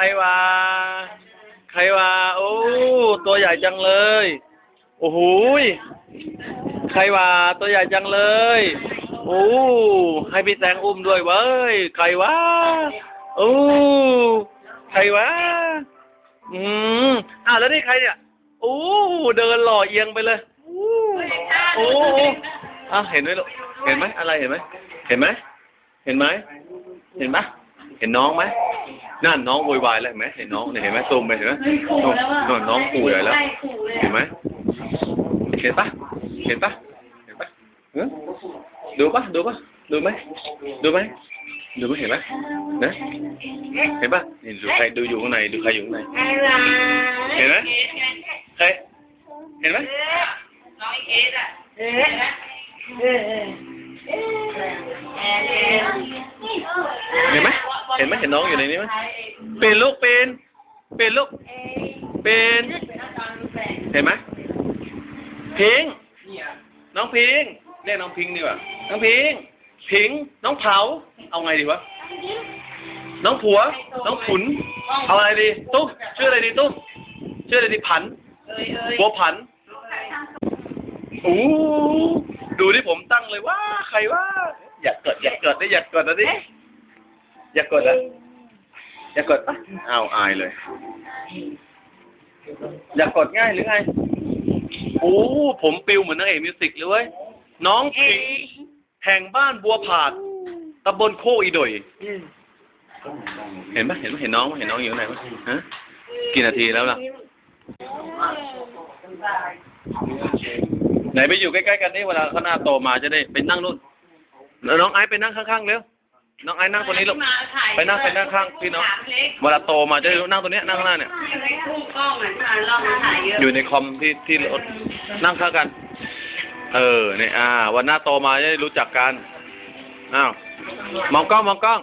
รวะใครวะโอ้ตัวใหญ่จังเลย โอ้โหยใครวะตัวใหญ่จังเลย โอ้ให้พี่แตงอุ้มด้วยเว้ยใครวะโอ้ใครวะอืมอะแล้วนี่ใครเนี่ยโอ้เดินหล่อเอียงไปเลยโอ้โอ้อะเห็นไหมลูกเห็นไหมอะไรเห็นไหมเห็นไหมเห็นไหมเห็นปะเห็นน้องไหม นั่นน้องโวยวายแล้วเห็นไหมเห็นน้องเนี่ยเห็นไหมซูมไปเห็นไหมนู่นนู่นน้องขู่ใหญ่แล้วเห็นไหมเห็นปะเห็นปะเห็นปะเออดูปะดูปะดูไหมดูไหมดูไหมเห็นไหมนะเห็นปะนี่ดูใครดูอยู่ข้างในดูใครอยู่ข้างในเห็นไหมใครเห็นไหมเเห็นไหมเห็นน้องอยู่ในนี้ไหมเป็นลูกเป็นเป็นลูกเป็นเห็นไหมพิงน้องพิงเรียกน้องพิงดีกว่าน้องพิงพิงน้องเผา เอาไงดีวะน้องผัว น้องขุน เอาอะไรดี ตุ๊กชื่ออะไรดีตุ๊กชื่ออะไรดีผันบัวผันโอ้ดูที่ผมตั้งเลยว่า ใครว่า อยากเกิดอยากเกิดได้อยากเกิดนะดิ อย่ากดอะอย่ากดปะอ้าวอายเลย อย่ากดง่ายหรือไง โอ้ผมปิวเหมือนนางเอกมิวสิกเลยเว้ยน้องผิงแห่งบ้านบัวผาดตำบลโคกอีดอยเห็นปะเห็นปะเห็นน้องปะเห็นน้องอยู่ไหนปะฮะกี่นาทีแล้วล่ะ ไหนไปอยู่ใกล้ๆกันนี่เวลาเขาหน้าโตมาจะได้ไปนั่งนู่นแล้วน้องไอซ์ไปนั่งข้างๆเร็ว น้องไอ้นั่งตรงนี้ลูกไปนั่งไปนั่งข้างพี่น้องเวลาโตมาจะได้นั่งตรงเนี้ยนั่งข้างหน้าเนี่ยกล้องเหมือนกันเรามาถ่ายเยอะอยู่ในคอมที่ที่รถนั่งข้างกัน เออเนี่ยอ่า วันหน้าโตมาจะได้รู้จักกันอ้าวมองกล้องมองกล้อง